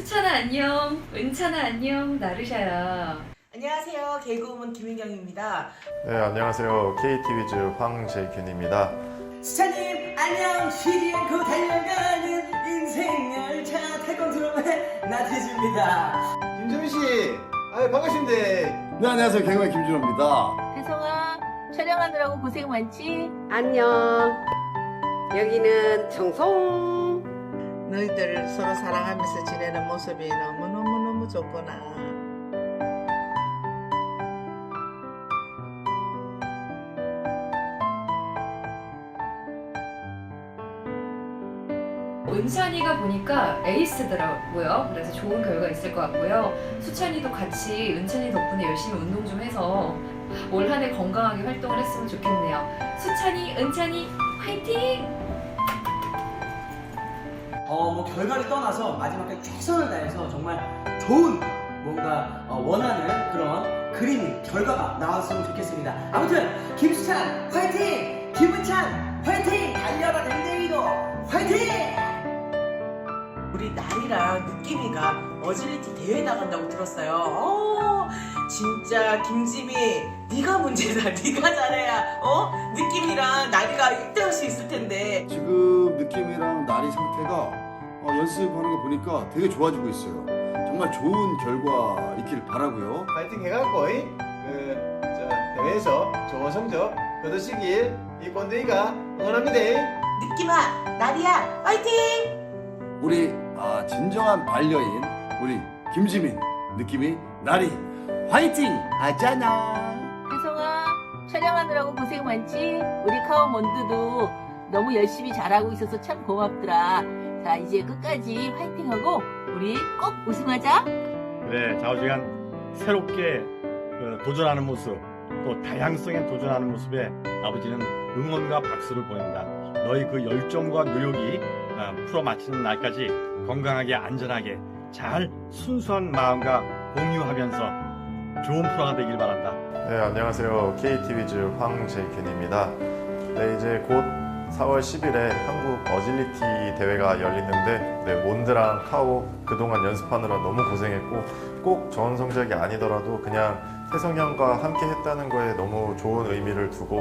수찬아 안녕, 은찬아 안녕, 나르샤야. 안녕하세요. 개그우먼 김윤경입니다. 네, 안녕하세요. KT위즈 황재균입니다. 수차님 안녕. 쉬지 않고 달려가는 인생 열차 태권드럼의 나태주입니다. 김정민 씨, 아 반갑습니다. 네 안녕하세요 개그맨 김준호입니다. 혜성아 촬영하느라고 고생 많지? 안녕. 여기는 청송. 너희들 서로 사랑하면서 지내는 모습이 너무너무너무 좋구나. 은찬이가 보니까 에이스더라고요. 그래서 좋은 결과 있을 것 같고요. 수찬이도 같이 은찬이 덕분에 열심히 운동 좀 해서 올 한 해 건강하게 활동을 했으면 좋겠네요. 수찬이, 은찬이, 화이팅! 어, 뭐 결과를 떠나서 마지막까지 최선을 다해서 정말 좋은 뭔가 어, 원하는 그런 그림 결과가 나왔으면 좋겠습니다. 아무튼 김수찬 화이팅! 김은찬 화이팅! 달려라 댕댕이도 화이팅! 우리 나리랑 느낌이가 어질리티 대회 나간다고 들었어요. 어, 진짜 김지미 네가 문제다. 네가 잘해야 어 느낌이랑 1등할 수 있을 텐데. 지금 느낌이랑 나리 상태가 어, 연습하는 거 보니까 되게 좋아지고 있어요. 정말 좋은 결과 있기를 바라고요. 파이팅 해갖고 이, 그, 저, 대회에서 좋은 성적 거두시길 이 꼰대이가 응원합니다. 느낌아, 나리야, 파이팅! 우리 아, 진정한 반려인 우리 김지민 느낌이 나리 화이팅 하잖아. 혜성아 촬영하느라고 고생 많지? 우리 카오 몬드도 너무 열심히 잘하고 있어서 참 고맙더라. 자 이제 끝까지 화이팅하고 우리 꼭 우승하자. 그래 좌우지간 새롭게 그 도전하는 모습 또 다양성에 도전하는 모습에 아버지는 응원과 박수를 보낸다. 너희 그 열정과 노력이 어, 풀어 마치는 날까지 건강하게 안전하게 잘 순수한 마음과 공유하면서 좋은 프로가 되길 바란다. 네, 안녕하세요. KT위즈 황재균입니다. 네, 이제 곧 4월 10일에 한국 어질리티 대회가 열리는데, 네, 몬드랑 카오 그동안 연습하느라 너무 고생했고, 꼭 좋은 성적이 아니더라도 그냥 태성 형과 함께 했다는 거에 너무 좋은 의미를 두고,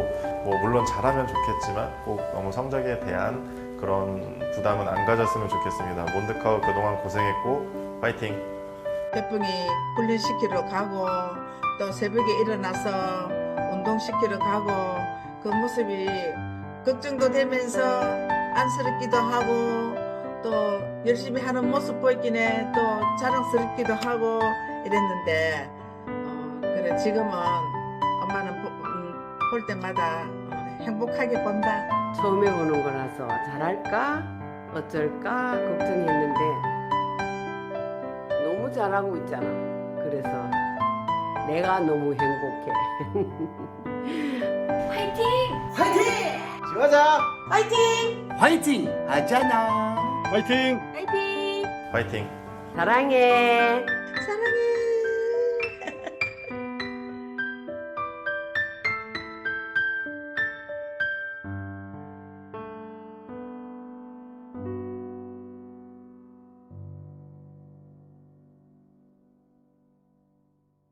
뭐, 물론 잘하면 좋겠지만, 꼭 너무 성적에 대한 그런 부담은 안 가졌으면 좋겠습니다. 몬드카오 그동안 고생했고, 파이팅! 태풍이 훈련시키러 가고 또 새벽에 일어나서 운동시키러 가고 그 모습이 걱정도 되면서 안쓰럽기도 하고 또 열심히 하는 모습 보이기에 또 자랑스럽기도 하고 이랬는데 어, 그래 지금은 엄마는 보- 음, 볼 때마다 어, 행복하게 본다. 처음에 보는 거라서 잘할까? 어쩔까? 걱정했는데 너무 잘하고 있잖아. 그래서 내가 너무 행복해. 화이팅! 화이팅! 지화자! 화이팅! 화이팅 하잖아. 화이팅! 화이팅! 파이팅! 사랑해. 사랑해.